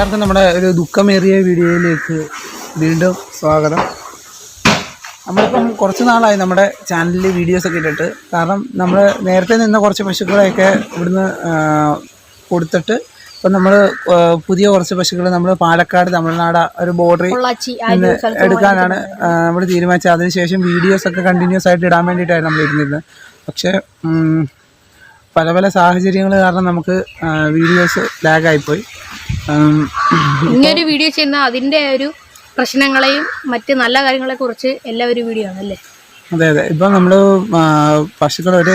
എല്ലാവർക്കും നമ്മുടെ ഒരു ദുഃഖമേറിയ വീഡിയോയിലേക്ക് വീണ്ടും സ്വാഗതം. നമ്മളിപ്പം കുറച്ച് നാളായി നമ്മുടെ ചാനലിൽ വീഡിയോസൊക്കെ ഇട്ടിട്ട്. കാരണം നമ്മൾ നേരത്തെ നിന്ന കുറച്ച് പശുക്കളെയൊക്കെ ഇവിടുന്ന് കൊടുത്തിട്ട് ഇപ്പം നമ്മൾ പുതിയ കുറച്ച് പശുക്കൾ നമ്മൾ പാലക്കാട് തമിഴ്നാട് ഒരു ബോർഡറിൽ നിന്ന് എടുക്കാനാണ് നമ്മൾ തീരുമാനിച്ചത്. അതിനുശേഷം വീഡിയോസൊക്കെ കണ്ടിന്യൂസ് ആയിട്ട് ഇടാൻ വേണ്ടിയിട്ടായിരുന്നു നമ്മൾ ഇരുന്നിരുന്നത് പക്ഷേ പല പല സാഹചര്യങ്ങൾ കാരണം നമുക്ക് വീഡിയോസ് ലാഗായിപ്പോയി ഇങ്ങനൊരു വീഡിയോ ചെയ്യുന്ന അതിന്റെ ഒരു പ്രശ്നങ്ങളെയും മറ്റ് നല്ല കാര്യങ്ങളെ കുറിച്ച് എല്ലാവരും വീഡിയോ ആണ് അല്ലേ അതെ അതെ. ഇപ്പം നമ്മൾ പശുക്കൾ ഒരു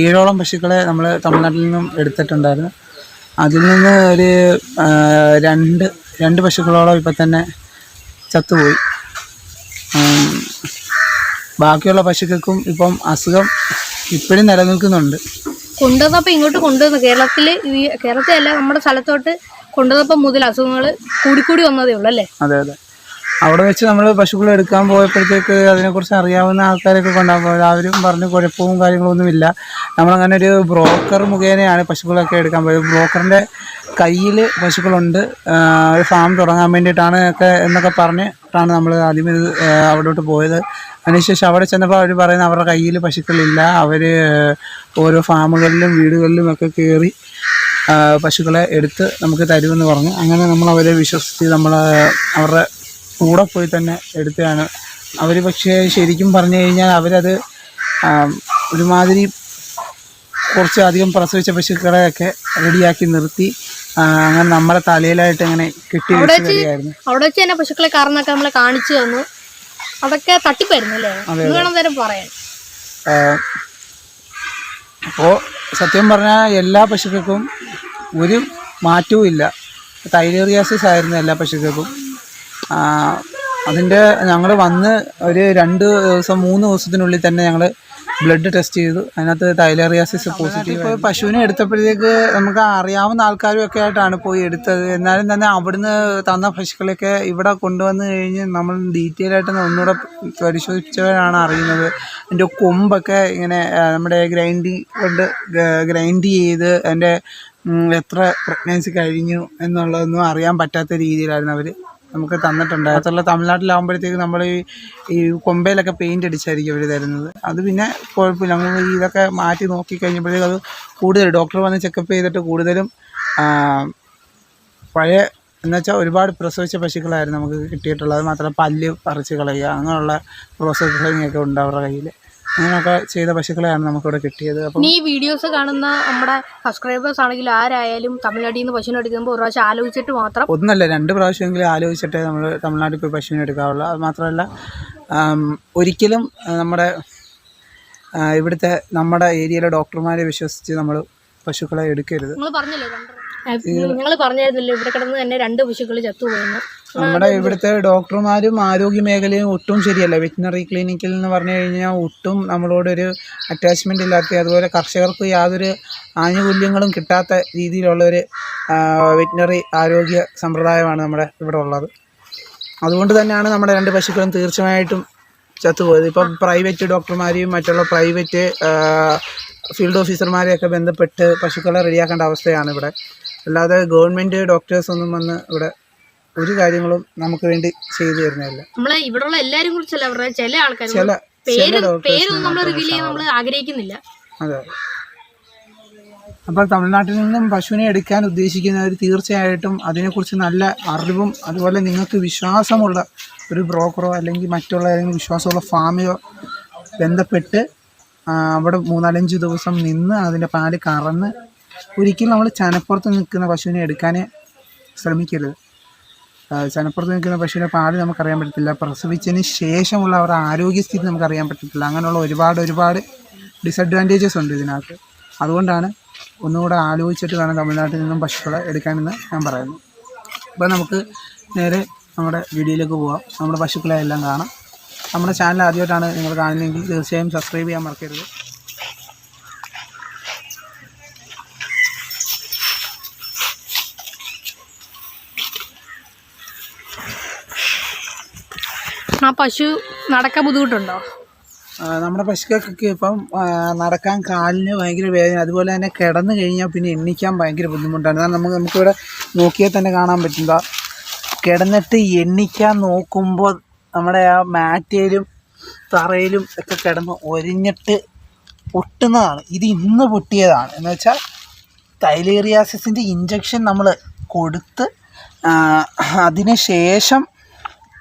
ഏഴോളം പശുക്കളെ നമ്മൾ തമിഴ്നാട്ടിൽ നിന്നും എടുത്തിട്ടുണ്ടായിരുന്നു. അതിൽ നിന്ന് ഒരു രണ്ട് രണ്ട് പശുക്കളോളം ഇപ്പം തന്നെ ചത്തുപോയി. ബാക്കിയുള്ള പശുക്കൾക്കും ഇപ്പം അസുഖം ഇപ്പോഴും നിലനിൽക്കുന്നുണ്ട്. കൊണ്ടുവന്നപ്പോൾ ഇങ്ങോട്ട് കൊണ്ടുവന്നു കേരളത്തിൽ കേരളത്തിലല്ല നമ്മുടെ സ്ഥലത്തോട്ട് കൊണ്ടുവന്നപ്പോൾ മുതൽ അസുഖങ്ങൾ കൂടിക്കൂടി വന്നതേ ഉള്ളൂ അല്ലേ? അതെ അതെ. അവിടെ വെച്ച് നമ്മൾ പശുക്കളെ എടുക്കാൻ പോയപ്പോഴത്തേക്ക് അതിനെക്കുറിച്ച് അറിയാവുന്ന ആൾക്കാരൊക്കെ കൊണ്ടാകുമ്പോൾ അവരും പറഞ്ഞു കുഴപ്പവും കാര്യങ്ങളൊന്നുമില്ല. നമ്മളങ്ങനെ ഒരു ബ്രോക്കർ മുഖേനയാണ് പശുക്കളൊക്കെ എടുക്കാൻ പോയത്. ബ്രോക്കറിന്റെ കയ്യിൽ പശുക്കളുണ്ട്. ഒരു ഫാം തുടങ്ങാൻ വേണ്ടിയിട്ടാണ് ഒക്കെ എന്നൊക്കെ പറഞ്ഞിട്ടാണ് നമ്മൾ ആദ്യം ഇത് അവിടോട്ട് പോയത്. അതിനുശേഷം അവിടെ ചെന്നപ്പോൾ അവർ പറയുന്നത് അവരുടെ കയ്യിൽ പശുക്കളില്ല. അവർ ഓരോ ഫാമുകളിലും വീടുകളിലും ഒക്കെ കയറി പശുക്കളെ എടുത്ത് നമുക്ക് തരുമെന്ന് പറഞ്ഞു. അങ്ങനെ നമ്മൾ അവരെ വിശ്വസിച്ച് നമ്മൾ അവരുടെ കൂടെ പോയി തന്നെ എടുത്തതാണ്. അവർ പക്ഷേ ശരിക്കും പറഞ്ഞു കഴിഞ്ഞാൽ അവരത് ഒരുമാതിരി കുറച്ചധികം പ്രസവിച്ച പശുക്കളെയൊക്കെ റെഡിയാക്കി നിർത്തി അങ്ങനെ നമ്മുടെ തലയിലായിട്ട് ഇങ്ങനെ കെട്ടി അവിടെ വെച്ച് തന്നെ പശുക്കളെ കാരണമൊക്കെ നമ്മളെ കാണിച്ചു തന്നു. അതൊക്കെ തട്ടിപ്പായിരുന്നു അല്ലേ? എന്ന് വേണം തരം പറയാൻ. അപ്പോൾ സത്യം പറഞ്ഞാൽ എല്ലാ പശുക്കൾക്കും ഒരു മാറ്റവും ഇല്ല. തൈലേറിയാസിസ് ആയിരുന്നു എല്ലാ പശുക്കൾക്കും. അതിന്റെ ഞങ്ങൾ വന്ന് ഒരു രണ്ട് ദിവസം മൂന്ന് ദിവസത്തിനുള്ളിൽ തന്നെ ഞങ്ങൾ ബ്ലഡ് ടെസ്റ്റ് ചെയ്തു. അതിനകത്ത് തൈലേറിയാസിസ് പോസിറ്റീവ് ഇപ്പോൾ പശുവിനെ എടുത്തപ്പോഴത്തേക്ക് നമുക്ക് അറിയാവുന്ന ആൾക്കാരും ഒക്കെ ആയിട്ടാണ് പോയി എടുത്തത്. എന്നാലും തന്നെ അവിടുന്ന് തന്ന പശുക്കളൊക്കെ ഇവിടെ കൊണ്ടുവന്ന് കഴിഞ്ഞ് നമ്മൾ ഡീറ്റെയിൽ ആയിട്ട് ഒന്നുകൂടെ പരിശോധിച്ചവരാണ് അറിയുന്നത്. അതിന്റെ കൊമ്പൊക്കെ ഇങ്ങനെ നമ്മുടെ ഗ്രൈൻഡിങ് കൊണ്ട് ഗ്രൈൻഡ് ചെയ്ത് അതിന്റെ എത്ര പ്രഗ്നൻസി കഴിഞ്ഞു എന്നുള്ളതൊന്നും അറിയാൻ പറ്റാത്ത രീതിയിലായിരുന്നു അവർ നമുക്ക് തന്നിട്ടുണ്ട് അതുള്ള തമിഴ്നാട്ടിലാകുമ്പോഴത്തേക്ക് നമ്മൾ ഈ കൊമ്പയിലൊക്കെ പെയിന്റ് അടിച്ചായിരിക്കും അവർ തരുന്നത്. അത് പിന്നെ കുഴപ്പമില്ല. നമ്മൾ ഇതൊക്കെ മാറ്റി നോക്കി കഴിഞ്ഞപ്പോഴത്തേക്ക് അത് കൂടുതൽ ഡോക്ടർ വന്ന് ചെക്കപ്പ് ചെയ്തിട്ട് കൂടുതലും പഴയ എന്നുവെച്ചാൽ ഒരുപാട് പ്രസവിച്ച പശുക്കളായിരുന്നു നമുക്ക് കിട്ടിയിട്ടുള്ളത്. മാത്രമല്ല പല്ല് പറിച്ച് കളയുക അങ്ങനെയുള്ള പ്രോസസ്സിങ് ഒക്കെ ഉണ്ട് അവരുടെ കയ്യിൽ അങ്ങനെയൊക്കെ ചെയ്ത പശുക്കളെയാണ് നമുക്കിവിടെ കിട്ടിയത്. അപ്പം ഈ വീഡിയോസ് കാണുന്ന നമ്മുടെ സബ്സ്ക്രൈബേഴ്സ് ആണെങ്കിലും ആരായാലും തമിഴ്നാട്ടിൽ നിന്ന് പശുവിനെ എടുക്കുമ്പോൾ ഒരു പ്രാവശ്യം ആലോചിച്ചിട്ട് മാത്രം ഒന്നല്ല രണ്ട് പ്രാവശ്യമെങ്കിലും ആലോചിച്ചിട്ടേ നമ്മൾ തമിഴ്നാട്ടിൽ പോയി പശുവിനെ എടുക്കാറുള്ളൂ. അത് മാത്രമല്ല ഒരിക്കലും നമ്മുടെ ഇവിടുത്തെ നമ്മുടെ ഏരിയയിലെ ഡോക്ടർമാരെ വിശ്വസിച്ച് നമ്മൾ പശുക്കളെ എടുക്കരുത്. നിങ്ങൾ പറഞ്ഞല്ലോ നിങ്ങൾ പറഞ്ഞായിരുന്നല്ലോ ഇവിടെ കിടന്ന് തന്നെ രണ്ട് പശുക്കൾ ചത്തുപോയെന്ന്. നമ്മുടെ ഇവിടുത്തെ ഡോക്ടർമാരും ആരോഗ്യ മേഖലയും ഒട്ടും ശരിയല്ല. വെറ്റിനറി ക്ലിനിക്കിൽ എന്ന് പറഞ്ഞു കഴിഞ്ഞാൽ ഒട്ടും നമ്മളോടൊരു അറ്റാച്ച്മെന്റ് ഇല്ലാത്ത അതുപോലെ കർഷകർക്ക് യാതൊരു ആനുകൂല്യങ്ങളും കിട്ടാത്ത രീതിയിലുള്ള ഒരു വെറ്റിനറി ആരോഗ്യ സമ്പ്രദായമാണ് നമ്മുടെ ഇവിടെ ഉള്ളത്. അതുകൊണ്ട് തന്നെയാണ് നമ്മുടെ രണ്ട് പശുക്കളും തീർച്ചയായിട്ടും ചത്തുപോയത്. ഇപ്പം പ്രൈവറ്റ് ഡോക്ടർമാരെയും മറ്റുള്ള പ്രൈവറ്റ് ഫീൽഡ് ഓഫീസർമാരെയൊക്കെ ബന്ധപ്പെട്ട് പശുക്കളെ റെഡിയാക്കേണ്ട അവസ്ഥയാണ് ഇവിടെ. അല്ലാതെ ഗവൺമെന്റ് ഡോക്ടേഴ്സ് ഒന്നും വന്ന് ഇവിടെ ഒരു കാര്യങ്ങളും നമുക്ക് വേണ്ടി ചെയ്തു തരുന്നില്ല നമ്മളെ ഇവിടെയുള്ള എല്ലാരും കുറിച്ചല്ല അവരുടെ ചില ആൾക്കാർ ചില ചില പേര് പേരൊന്നും നമ്മൾ റിവീൽ ചെയ്യാൻ നമ്മൾ ആഗ്രഹിക്കുന്നില്ല. അതെ. അപ്പോൾ തമിഴ്നാട്ടിൽ നിന്നും പശുവിനെ എടുക്കാൻ ഉദ്ദേശിക്കുന്നവർ തീർച്ചയായിട്ടും അതിനെക്കുറിച്ച് നല്ല അറിവും അതുപോലെ നിങ്ങൾക്ക് വിശ്വാസമുള്ള ഒരു ബ്രോക്കറോ അല്ലെങ്കിൽ മറ്റുള്ള ഏതെങ്കിലും വിശ്വാസമുള്ള ഫാമിലോ ബന്ധപ്പെട്ട് അവിടെ മൂന്നാലഞ്ച് ദിവസം നിന്ന് അതിന്റെ പാൽ കറന്ന് ഒരിക്കലും നമ്മൾ ചനപ്പുറത്ത് നിൽക്കുന്ന പശുവിനെ എടുക്കാൻ ശ്രമിക്കരുത്. ചനപ്പുറത്ത് നിൽക്കുന്ന പശുവിന്റെ പാട് നമുക്കറിയാൻ പറ്റത്തില്ല. പ്രസവിച്ചതിന് ശേഷമുള്ള അവരുടെ ആരോഗ്യസ്ഥിതി നമുക്കറിയാൻ പറ്റത്തില്ല. അങ്ങനെയുള്ള ഒരുപാട് ഒരുപാട് ഡിസഡ്വാന്റേജസ് ഉണ്ട് ഇതിനകത്ത്. അതുകൊണ്ടാണ് ഒന്നുകൂടെ ആലോചിച്ചിട്ട് വേണം തമിഴ്നാട്ടിൽ നിന്നും പശുക്കളെ എടുക്കാനെന്ന് ഞാൻ പറയുന്നു അപ്പോൾ നമുക്ക് നേരെ നമ്മുടെ വീഡിയോയിലേക്ക് പോവാം. നമ്മുടെ പശുക്കളെ എല്ലാം കാണാം. നമ്മുടെ ചാനൽ ആദ്യമായിട്ടാണ് നിങ്ങൾ കാണുന്നതെങ്കിൽ തീർച്ചയായും സബ്സ്ക്രൈബ് ചെയ്യാൻ മറക്കരുത്. ആ പശു നടക്കാൻ ബുദ്ധിമുട്ടുണ്ടോ? നമ്മുടെ പശുക്കൾക്കൊക്കെ ഇപ്പം നടക്കാൻ കാലിന് ഭയങ്കര വേദന അതുപോലെ തന്നെ കിടന്നു കഴിഞ്ഞാൽ പിന്നെ എണ്ണിക്കാൻ ഭയങ്കര ബുദ്ധിമുട്ടാണ്. കാരണം നമുക്ക് നമുക്കിവിടെ നോക്കിയാൽ തന്നെ കാണാൻ പറ്റുന്ന കിടന്നിട്ട് എണ്ണിക്കാൻ നോക്കുമ്പോൾ നമ്മുടെ ആ മാറ്റയിലും തറയിലും ഒക്കെ കിടന്ന് ഒരിഞ്ഞിട്ട് പൊട്ടുന്നതാണ്. ഇത് ഇന്ന് പൊട്ടിയതാണ്. എന്ന് വെച്ചാൽ തൈലേറിയാസിസിന്റെ ഇഞ്ചക്ഷൻ നമ്മൾ കൊടുത്ത് അതിന് ശേഷം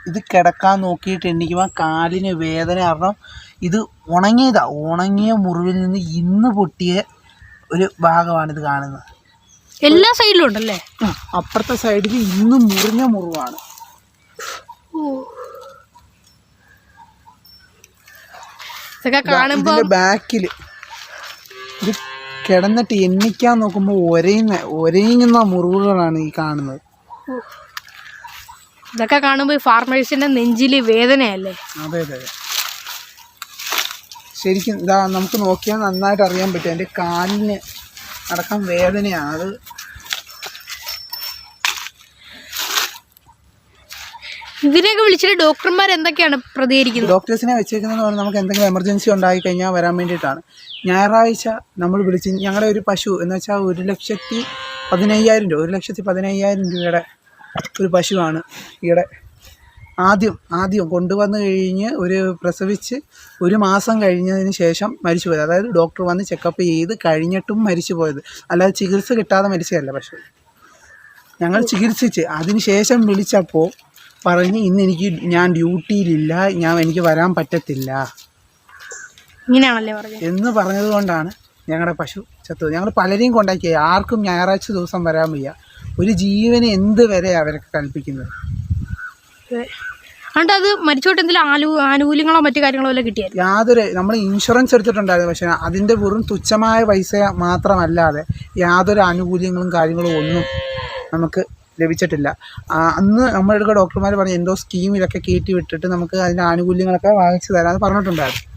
ഇത് കിടക്കാൻ നോക്കിയിട്ട് എണ്ണിക്കുമ്പോൾ കാലിന് വേദന കാരണം ഇത് ഉണങ്ങിയതാ. ഉണങ്ങിയ മുറിവിൽ നിന്ന് ഇന്ന് പൊട്ടിയ ഒരു ഭാഗമാണ് ഇത് കാണുന്നത്. എല്ലാ സൈഡിലും ഉണ്ടല്ലേ? അപ്പുറത്തെ സൈഡിൽ ഇന്ന് മുറിഞ്ഞ മുറിവാണ്. ബാക്കിൽ കാണുമ്പോ ഇതിന്റെ ബാക്കിൽ ഇത് കിടന്നിട്ട് എണ്ണിക്കാൻ നോക്കുമ്പോൾ ഒരയുന്ന ഒരയുന്ന മുറിവുകളാണ് ഈ കാണുന്നത്. ഇതൊക്കെ കാണുമ്പോ ഈ ഫാർമേഴ്സിന്റെ നെഞ്ചിൽ വേദനയല്ലേ? അതെ അതെ അതെ. ശരിക്കും ഇതാ നമുക്ക് നോക്കിയാൽ നന്നായിട്ട് അറിയാൻ പറ്റും. എന്റെ കാലിന് അടക്കം വേദനയാണ്. അത് ഇതിനെയൊക്കെ വിളിച്ചിട്ട് ഡോക്ടർമാർ എന്തൊക്കെയാണ് പ്രതികരിക്കുന്നത്? ഡോക്ടേഴ്സിനെ വെച്ചേക്കുന്നതെന്ന് പറഞ്ഞാൽ നമുക്ക് എന്തെങ്കിലും എമർജൻസി ഉണ്ടായി കഴിഞ്ഞാൽ വരാൻ വേണ്ടിയിട്ടാണ്. ഞായറാഴ്ച നമ്മൾ വിളിച്ച് ഞങ്ങളുടെ ഒരു പശു എന്ന് വെച്ചാൽ ഒരു ലക്ഷത്തി പതിനയ്യായിരം രൂപ ഒരു ലക്ഷത്തി പതിനയ്യായിരം രൂപയുടെ ഒരു പശുവാണ് ഈയിടെ. ആദ്യം ആദ്യം കൊണ്ടുവന്നു കഴിഞ്ഞ് ഒരു പ്രസവിച്ച് ഒരു മാസം കഴിഞ്ഞതിന് ശേഷം മരിച്ചു പോയത് അതായത് ഡോക്ടർ വന്ന് ചെക്കപ്പ് ചെയ്ത് കഴിഞ്ഞിട്ടും മരിച്ചു പോയത് അല്ലാതെ ചികിത്സ കിട്ടാതെ മരിച്ചതല്ല പശു. ഞങ്ങൾ ചികിത്സിച്ച് അതിന് ശേഷം വിളിച്ചപ്പോൾ പറഞ്ഞ് ഇന്ന് എനിക്ക് ഞാൻ ഡ്യൂട്ടിയിലില്ല ഞാൻ എനിക്ക് വരാൻ പറ്റത്തില്ല. എന്ന് പറഞ്ഞത്? കൊണ്ടാണ് ഞങ്ങളുടെ പശു ചത്തത് ഞങ്ങൾ പലരെയും കൊണ്ടാക്കി ആർക്കും ഞായറാഴ്ച ദിവസം വരാൻ വയ്യ. ഒരു ജീവന് എന്ത് വരെ അവർക്ക് കൽപ്പിക്കുന്നത്? അതുകൊണ്ട് അത് മരിച്ചോട്ട് എന്തെങ്കിലും ആലു ആനുകൂല്യങ്ങളോ മറ്റു കാര്യങ്ങളോ വല്ല കിട്ടിയായിരുന്നു യാതൊരു നമ്മൾ ഇൻഷുറൻസ് എടുത്തിട്ടുണ്ടായിരുന്നു പക്ഷേ അതിന്റെ വെറും തുച്ഛമായ പൈസ മാത്രമല്ലാതെ യാതൊരു ആനുകൂല്യങ്ങളും കാര്യങ്ങളും ഒന്നും നമുക്ക് ലഭിച്ചിട്ടില്ല. അന്ന് നമ്മളെടുക്കുക ഡോക്ടർമാർ പറഞ്ഞു എന്തോ സ്കീമിലൊക്കെ കയറ്റി വിട്ടിട്ട് നമുക്ക് അതിന്റെ ആനുകൂല്യങ്ങളൊക്കെ വാങ്ങിച്ചു തരാമെന്ന് പറഞ്ഞിട്ടുണ്ടായിരുന്നു.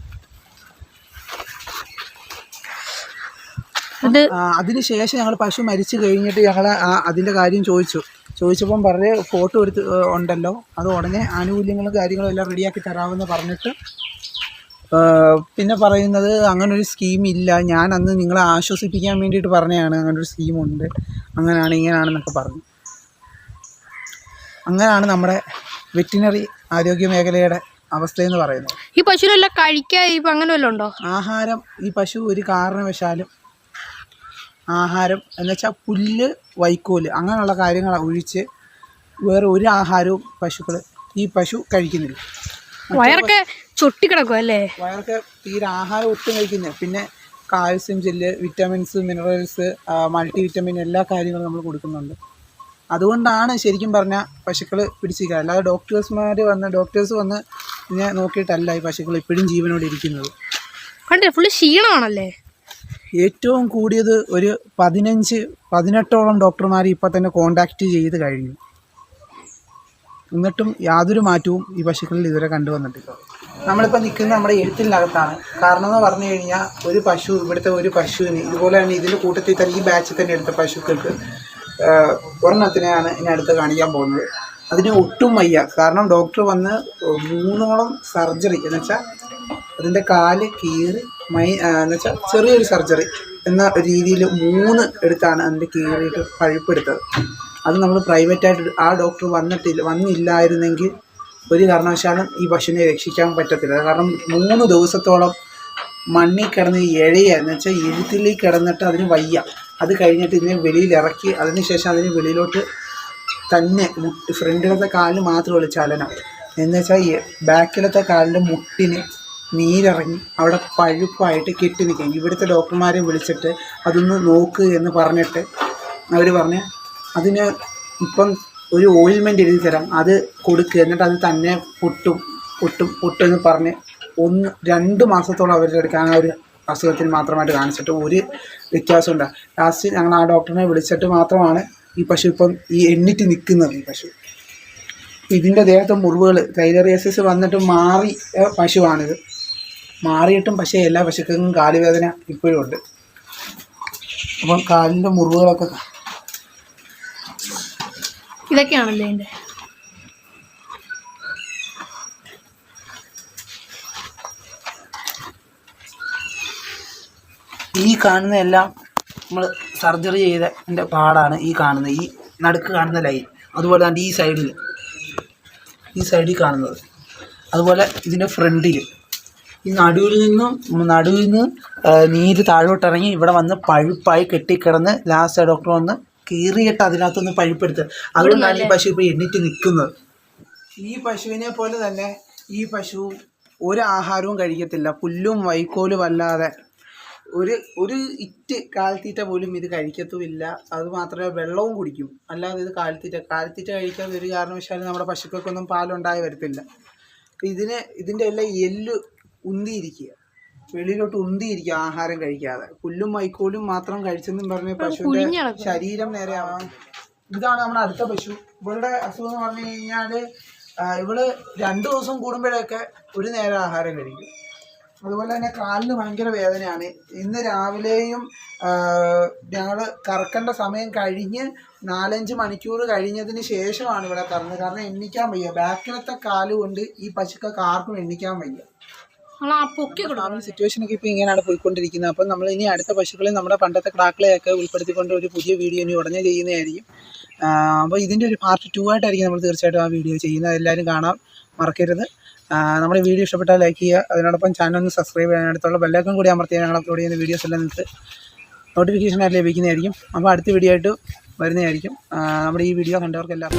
അതിനുശേഷം ഞങ്ങൾ പശു മരിച്ചു കഴിഞ്ഞിട്ട് ഞങ്ങൾ അതിന്റെ കാര്യം ചോദിച്ചു. ചോദിച്ചപ്പം പറഞ്ഞ് ഫോട്ടോ എടുത്ത് ഉണ്ടല്ലോ. അത് ഉടനെ ആനുകൂല്യങ്ങളും കാര്യങ്ങളും എല്ലാം റെഡിയാക്കി തരാമെന്ന് പറഞ്ഞിട്ട് പിന്നെ പറയുന്നത് അങ്ങനൊരു സ്കീമില്ല ഞാൻ അന്ന് നിങ്ങളെ ആശ്വസിപ്പിക്കാൻ വേണ്ടിയിട്ട് പറഞ്ഞതാണ്. അങ്ങനൊരു സ്കീമുണ്ട് അങ്ങനെയാണ് ഇങ്ങനെയാണെന്നൊക്കെ പറഞ്ഞു. അങ്ങനെയാണ് നമ്മുടെ വെറ്റിനറി ആരോഗ്യ മേഖലയുടെ അവസ്ഥയെന്ന് പറയുന്നത്. ഈ പശുവിനെല്ലാം കഴിക്കാൻ ഇപ്പം അങ്ങനെ വല്ലതും ഉണ്ടോ? ആഹാരം ഈ പശു ഒരു കാരണവശാലും ആഹാരം എന്ന് വെച്ചാൽ പുല്ല് വൈക്കോൽ അങ്ങനെയുള്ള കാര്യങ്ങൾ ഒഴിച്ച് വേറെ ഒരു ആഹാരവും പശുക്കൾ ഈ പശു കഴിക്കുന്നില്ല. വയറൊക്കെ ചൊട്ടിക്കിടക്കും അല്ലേ? വയറൊക്കെ തീരെ ആഹാരം ഒട്ടും കഴിക്കുന്നില്ല. പിന്നെ calcium gel vitamins minerals multi vitamin എല്ലാ കാര്യങ്ങളും നമ്മൾ കൊടുക്കുന്നുണ്ട്. അതുകൊണ്ടാണ് ശരിക്കും പറഞ്ഞാൽ പശുക്കൾ പിടിച്ചിരിക്കുക അല്ലാതെ ഡോക്ടേഴ്സ്മാർ വന്ന് ഡോക്ടേഴ്സ് വന്ന് ഇങ്ങനെ നോക്കിയിട്ടല്ല ഈ പശുക്കൾ ഇപ്പോഴും ജീവനോടെ ഇരിക്കുന്നത്. കണ്ടില്ല ഫുള്ള് ക്ഷീണമാണല്ലേ? ഏറ്റവും കൂടിയത് ഒരു പതിനഞ്ച് പതിനെട്ടോളം ഡോക്ടർമാർ ഇപ്പോൾ തന്നെ കോണ്ടാക്റ്റ് ചെയ്ത് കഴിഞ്ഞു. എന്നിട്ടും യാതൊരു മാറ്റവും ഈ പശുക്കളിൽ ഇതുവരെ കണ്ടുവന്നിട്ടില്ല നമ്മളിപ്പോൾ നിൽക്കുന്നത് നമ്മുടെ എഴുത്തിനകത്താണ്. കാരണം എന്ന് പറഞ്ഞു കഴിഞ്ഞാൽ ഒരു പശു ഇവിടുത്തെ ഒരു പശുവിന് ഇതുപോലെ തന്നെ ഇതിന്റെ കൂട്ടത്തിൽ തന്നെ ഈ ബാച്ചിൽ തന്നെ എടുത്ത പശുക്കൾക്ക് ഒരെണ്ണത്തിനെയാണ് ഇനി അടുത്ത് കാണിക്കാൻ പോകുന്നത്. അതിന് ഒട്ടും വയ്യ. കാരണം ഡോക്ടർ വന്ന് മൂന്നോളം സർജറി എന്ന് വെച്ചാൽ അതിന്റെ കാൽ കീറി മൈ എന്ന് വെച്ചാൽ ചെറിയൊരു സർജറി എന്ന രീതിയിൽ മൂന്ന് എടുത്താണ് അതിന്റെ കീറിയിട്ട് പഴുപ്പെടുത്തത്. അത് നമ്മൾ പ്രൈവറ്റായിട്ട് ആ ഡോക്ടർ വന്നിട്ടില്ല വന്നില്ലായിരുന്നെങ്കിൽ ഒരു കാരണവശാലും ഈ പശുവിനെ രക്ഷിക്കാൻ പറ്റത്തില്ല. കാരണം മൂന്ന് ദിവസത്തോളം മണ്ണിൽ കിടന്ന് ഇഴയ എന്ന് വെച്ചാൽ എഴുത്തിൽ കിടന്നിട്ട് അതിന് വയ്യ. അത് കഴിഞ്ഞിട്ട് ഇതിനെ വെളിയിൽ ഇറക്കി അതിനുശേഷം അതിന് വെളിയിലോട്ട് തന്നെ മുട്ട് ഫ്രണ്ടിലത്തെ കാലിന് മാത്രമുള്ള ചലനം. എന്ന് വെച്ചാൽ ബാക്കിലത്തെ കാലിന്റെ മുട്ടിന് നീരിറങ്ങി അവിടെ പഴുപ്പായിട്ട് കെട്ടി നിൽക്കും ഇവിടുത്തെ ഡോക്ടർമാരെ വിളിച്ചിട്ട് അതൊന്ന് നോക്ക് എന്ന് പറഞ്ഞിട്ട് അവർ പറഞ്ഞ് അതിന് ഇപ്പം ഒരു ഓയിൽമെന്റ് എഴുതി തരാം. അത് കൊടുക്കുക എന്നിട്ട് അത് തന്നെ പൊട്ടും പൊട്ടും പൊട്ടുമെന്ന് പറഞ്ഞ് ഒന്ന് രണ്ട് മാസത്തോളം അവരുടെ എടുക്കാൻ ആ ഒരു അസുഖത്തിന് മാത്രമായിട്ട് കാണിച്ചിട്ട് ഒരു വ്യത്യാസം ഉണ്ടാകും ലാസ്റ്റ് ഞങ്ങൾ ആ ഡോക്ടറിനെ വിളിച്ചിട്ട് മാത്രമാണ് ഈ പശു ഇപ്പം ഈ എണ്ണിറ്റ് നിൽക്കുന്നത് ഈ പശു. ഇതിന്റെ ദേഹത്തെ മുറിവുകൾ തൈലറിയസിസ് വന്നിട്ട് മാറി പശുവാണിത്. മാറിയിട്ടും പക്ഷേ എല്ലാ പശുക്കൾക്കും കാലുവേദന ഇപ്പോഴും ഉണ്ട്. അപ്പം കാലിന്റെ മുറിവുകളൊക്കെ ഇതൊക്കെയാണല്ലേ എന്റെ ഈ കാണുന്ന എല്ലാം നമ്മൾ സർജറി ചെയ്ത എന്റെ പാടാണ് ഈ കാണുന്നത്. ഈ നടുക്ക് കാണുന്ന ലൈൻ. അതുപോലെ തന്നെ ഈ സൈഡിൽ. ഈ സൈഡിൽ കാണുന്നത്. അതുപോലെ ഇതിന്റെ ഫ്രണ്ടിൽ. ഈ നടുവിൽ നിന്നും നടുവിൽ നിന്ന് നീര് താഴോട്ടിറങ്ങി ഇവിടെ വന്ന് പഴുപ്പായി കെട്ടിക്കിടന്ന് ലാസ്റ്റ് ഡോക്ടർ വന്ന് കീറിയിട്ട് അതിനകത്തൊന്ന് പഴുപ്പെടുത്ത്. അതുകൊണ്ടാണ് ഈ പശു ഇപ്പോൾ എണ്ണിട്ട് നിൽക്കുന്നത് ഈ പശുവിനെ പോലെ തന്നെ ഈ പശു ഒരു ആഹാരവും കഴിക്കത്തില്ല. പുല്ലും വൈക്കോലും അല്ലാതെ. ഒരു ഒരു ഇറ്റ് കാൽത്തീറ്റ പോലും ഇത് കഴിക്കത്തുമില്ല. അത് മാത്രമേ വെള്ളവും കുടിക്കും. അല്ലാതെ ഇത് കാൽത്തീറ്റ കാൽത്തീറ്റ കഴിക്കാതെ ഒരു കാരണവശാലും നമ്മുടെ പശുക്കൾക്കൊന്നും പാലുണ്ടായി വരത്തില്ല. ഇതിന് ഇതിന്റെ എല്ലാം എല്ല് ഉന്തിയിരിക്കുക. വെളിയിലോട്ട് ഉന്തിയിരിക്കുക ആഹാരം കഴിക്കാതെ. പുല്ലും വൈക്കോലും മാത്രം കഴിച്ചെന്നും പറഞ്ഞ് പശുവിന്റെ ശരീരം നേരെ ആവാൻ ഇതാണ് നമ്മുടെ അടുത്ത പശു. ഇവളുടെ അസുഖം എന്ന് പറഞ്ഞു കഴിഞ്ഞാൽ ആ, ഇവൾ രണ്ടു ദിവസം കൂടുമ്പോഴൊക്കെ ഒരു നേരം ആഹാരം കഴിക്കും. അതുപോലെ തന്നെ കാലിന് ഭയങ്കര വേദനയാണ്. ഇന്ന് രാവിലെയും ഞങ്ങൾ കറക്കേണ്ട സമയം കഴിഞ്ഞ് നാലഞ്ച് മണിക്കൂർ കഴിഞ്ഞതിന് ശേഷമാണ് ഇവിടെ കറന്നത്. കാരണം എണ്ണിക്കാൻ വയ്യ. ബാക്കിലത്തെ കാൽ കൊണ്ട് ഈ പശുക്കൾക്ക് ആർക്കും എണ്ണിക്കാൻ വയ്യ. സിറ്റുവേഷൻ ഒക്കെ ഇപ്പോൾ ഇങ്ങനെയാണ് പോയിക്കൊണ്ടിരിക്കുന്നത്. അപ്പം നമ്മൾ ഇനി അടുത്ത പശുക്കളെ നമ്മുടെ പണ്ടത്തെ ക്രാക്കളെയൊക്കെ ഉൾപ്പെടുത്തിക്കൊണ്ട് ഒരു പുതിയ വീഡിയോ ഇനി ഉടനെ ചെയ്യുന്നതായിരിക്കും. അപ്പോൾ ഇതിന്റെ ഒരു പാർട്ട് ടു ആയിട്ടായിരിക്കും നമ്മൾ തീർച്ചയായിട്ടും ആ വീഡിയോ ചെയ്യുന്നത്. എല്ലാവരും കാണാൻ മറക്കരുത്. നമ്മുടെ വീഡിയോ ഇഷ്ടപ്പെട്ടാൽ ലൈക്ക് ചെയ്യുക. അതിനോടൊപ്പം ചാനൽ ഒന്ന് സബ്സ്ക്രൈബ് ചെയ്യാൻ അടുത്തുള്ള ബെല്ലൈക്കൺ കൂടി അമർത്തിയാൽ ഞങ്ങൾ അപ്ലോഡ് ചെയ്യുന്ന വീഡിയോസ് എല്ലാം നിങ്ങൾക്ക് നോട്ടിഫിക്കേഷനായിട്ട് ലഭിക്കുന്നതായിരിക്കും. അപ്പോൾ അടുത്ത വീഡിയോ ആയിട്ട് വരുന്നതായിരിക്കും. നമ്മുടെ ഈ വീഡിയോ കണ്ടവർക്കെല്ലാം